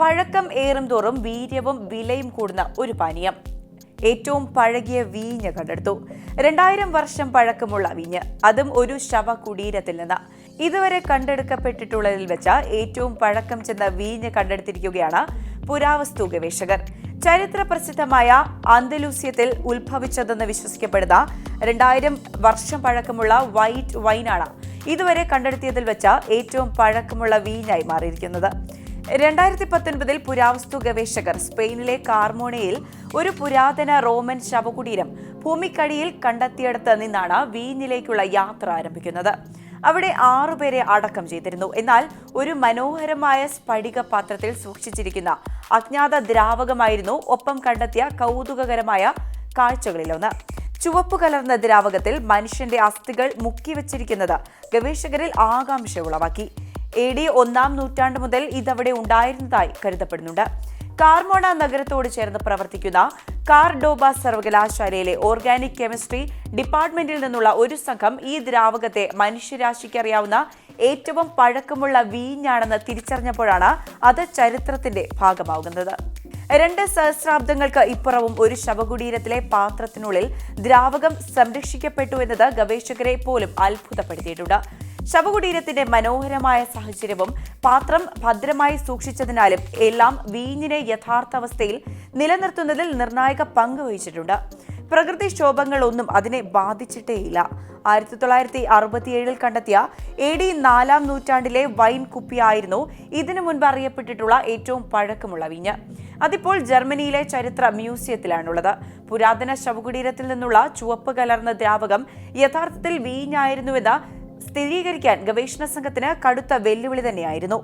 പഴക്കം ഏറും തോറും വീര്യവും വിലയും കൂടുന്ന ഒരു പാനീയം. ഏറ്റവും പഴകിയ വീഞ്ഞ് കണ്ടെടുത്തു. രണ്ടായിരം വർഷം പഴക്കമുള്ള വീഞ്ഞ്. അതും ഒരു ശവ കുടീരത്തിൽ നിന്ന്. ഇതുവരെ കണ്ടെടുക്കപ്പെട്ടിട്ടുള്ളതിൽ വെച്ച ഏറ്റവും പഴക്കം ചെന്ന വീഞ്ഞ് കണ്ടെടുത്തിരിക്കുകയാണ് പുരാവസ്തു ഗവേഷകർ. ചരിത്ര പ്രസിദ്ധമായ അന്തലൂസ്യത്തിൽ ഉത്ഭവിച്ചതെന്ന് വിശ്വസിക്കപ്പെടുന്ന രണ്ടായിരം വർഷം പഴക്കമുള്ള വൈറ്റ് വൈനാണ് ഇതുവരെ കണ്ടെടുത്തിയതിൽ വെച്ച ഏറ്റവും പഴക്കമുള്ള വീഞ്ഞായി മാറിയിരിക്കുന്നത്. രണ്ടായിരത്തി പത്തൊൻപതിൽ പുരാവസ്തു ഗവേഷകർ സ്പെയിനിലെ കാർമോണയിൽ ഒരു പുരാതന റോമൻ ശവകുടീരം ഭൂമിക്കടിയിൽ കണ്ടെത്തിയിടത്ത് നിന്നാണ് വീഞ്ഞിലേക്കുള്ള യാത്ര ആരംഭിക്കുന്നത്. അവിടെ ആറുപേരെ അടക്കം ചെയ്തിരുന്നു. എന്നാൽ ഒരു മനോഹരമായ സ്ഫടിക പാത്രത്തിൽ സൂക്ഷിച്ചിരിക്കുന്ന അജ്ഞാത ദ്രാവകമായിരുന്നു ഒപ്പം കണ്ടെത്തിയ കൗതുകകരമായ കാഴ്ചകളിലൊന്ന്. ചുവപ്പ് കലർന്ന ദ്രാവകത്തിൽ മനുഷ്യന്റെ അസ്ഥികൾ മുക്കിവച്ചിരിക്കുന്നത് ഗവേഷകരിൽ ആകാംക്ഷ ഉളവാക്കി. എ ഡി ഒന്നാം നൂറ്റാണ്ട് മുതൽ ഇതവിടെ ഉണ്ടായിരുന്നതായി കരുതപ്പെടുന്നുണ്ട്. കാർമോണ നഗരത്തോട് ചേർന്ന് പ്രവർത്തിക്കുന്ന കാർഡോബ സർവകലാശാലയിലെ ഓർഗാനിക് കെമിസ്ട്രി ഡിപ്പാർട്ട്മെന്റിൽ നിന്നുള്ള ഒരു സംഘം ഈ ദ്രാവകത്തെ മനുഷ്യരാശിക്ക് അറിയാവുന്ന ഏറ്റവും പഴക്കമുള്ള വീഞ്ഞാണെന്ന് തിരിച്ചറിഞ്ഞപ്പോഴാണ് അത് ചരിത്രത്തിന്റെ ഭാഗമാകുന്നത്. രണ്ട് സഹസ്രാബ്ദങ്ങൾക്ക് ഇപ്പുറവും ഒരു ശവകുടീരത്തിലെ പാത്രത്തിനുള്ളിൽ ദ്രാവകം സംരക്ഷിക്കപ്പെട്ടു എന്നത് ഗവേഷകരെ പോലും അത്ഭുതപ്പെടുത്തിയിട്ടുണ്ട്. ശവകുടീരത്തിന്റെ മനോഹരമായ സാഹചര്യവും പാത്രം ഭദ്രമായി സൂക്ഷിച്ചതിനാലും എല്ലാം വീഞ്ഞിനെ യഥാർത്ഥാവസ്ഥയിൽ നിലനിർത്തുന്നതിൽ നിർണായക പങ്ക് വഹിച്ചിട്ടുണ്ട്. പ്രകൃതിക്ഷോഭങ്ങളൊന്നും അതിനെ ബാധിച്ചിട്ടേയില്ല. ആയിരത്തി തൊള്ളായിരത്തി അറുപത്തിയേഴിൽ കണ്ടെത്തിയ എ ഡി നാലാം നൂറ്റാണ്ടിലെ വൈൻ കുപ്പിയായിരുന്നു ഇതിനു മുൻപ് അറിയപ്പെട്ടിട്ടുള്ള ഏറ്റവും പഴക്കമുള്ള വീഞ്ഞ്. അതിപ്പോൾ ജർമ്മനിയിലെ ചരിത്ര മ്യൂസിയത്തിലാണുള്ളത്. പുരാതന ശവകുടീരത്തിൽ നിന്നുള്ള ചുവപ്പ് കലർന്ന ദ്രാവകം യഥാർത്ഥത്തിൽ വീഞ്ഞായിരുന്നുവെന്ന് സ്ഥിരീകരിക്കാൻ ഗവേഷണ സംഘത്തിന് കടുത്ത വെല്ലുവിളി തന്നെയായിരുന്നു.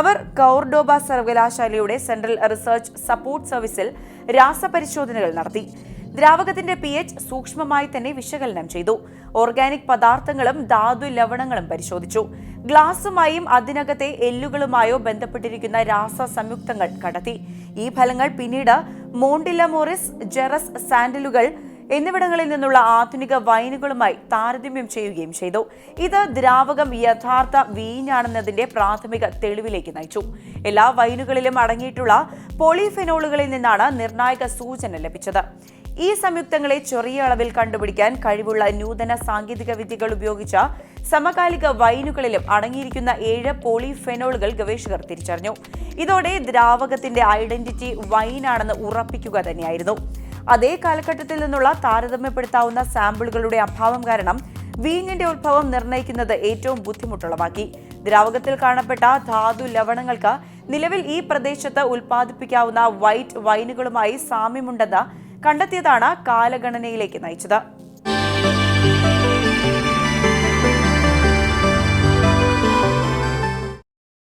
അവർ കൗർഡോബ സർവകലാശാലയുടെ സെൻട്രൽ റിസർച്ച് സപ്പോർട്ട് സർവീസിൽ രാസപരിശോധനകൾ നടത്തി. ദ്രാവകത്തിന്റെ പി എച്ച് സൂക്ഷ്മമായി തന്നെ വിശകലനം ചെയ്തു. ഓർഗാനിക് പദാർത്ഥങ്ങളും ധാതു ലവണങ്ങളും പരിശോധിച്ചു. ഗ്ലാസുമായും അതിനകത്തെ എല്ലുകളുമായോ ബന്ധപ്പെട്ടിരിക്കുന്ന രാസ സംയുക്തങ്ങൾ കണ്ടെത്തി. ഈ ഫലങ്ങൾ പിന്നീട് മോണ്ടിലമോറിസ് ജെറസ് സാൻഡലുകൾ എന്നിവിടങ്ങളിൽ നിന്നുള്ള ആധുനിക വൈനുകളുമായി താരതമ്യം ചെയ്യുകയും ചെയ്തു. ഇത് ദ്രാവകം യഥാർത്ഥ വീഞ്ഞാണെന്നതിന്റെ പ്രാഥമിക തെളിവിലേക്ക് നയിച്ചു. എല്ലാ വൈനുകളിലും അടങ്ങിയിട്ടുള്ള പോളിഫെനോളുകളിൽ നിന്നാണ് നിർണായക സൂചന ലഭിച്ചത്. ഈ സംയുക്തങ്ങളെ ചെറിയ അളവിൽ കണ്ടുപിടിക്കാൻ കഴിവുള്ള നൂതന സാങ്കേതിക വിദ്യകൾ ഉപയോഗിച്ച സമകാലിക വൈനുകളിലും അടങ്ങിയിരിക്കുന്ന ഏഴ് പോളിഫെനോളുകൾ ഗവേഷകർ തിരിച്ചറിഞ്ഞു. ഇതോടെ ദ്രാവകത്തിന്റെ ഐഡന്റിറ്റി വൈനാണെന്ന് ഉറപ്പിക്കുക തന്നെയായിരുന്നു. അതേ കാലഘട്ടത്തിൽ നിന്നുള്ള താരതമ്യപ്പെടുത്താവുന്ന സാമ്പിളുകളുടെ അഭാവം കാരണം വീഞ്ഞിന്റെ ഉത്ഭവം നിർണയിക്കുന്നത് ഏറ്റവും ബുദ്ധിമുട്ടുള്ളവാക്കി. ദ്രാവകത്തിൽ കാണപ്പെട്ട ധാതു ലവണങ്ങൾക്ക് നിലവിൽ ഈ പ്രദേശത്ത് ഉൽപ്പാദിപ്പിക്കാവുന്ന വൈറ്റ് വൈനുകളുമായി സാമ്യമുണ്ടെന്ന് കണ്ടെത്തിയതാണ് കാലഗണനയിലേക്ക് നയിച്ചത്.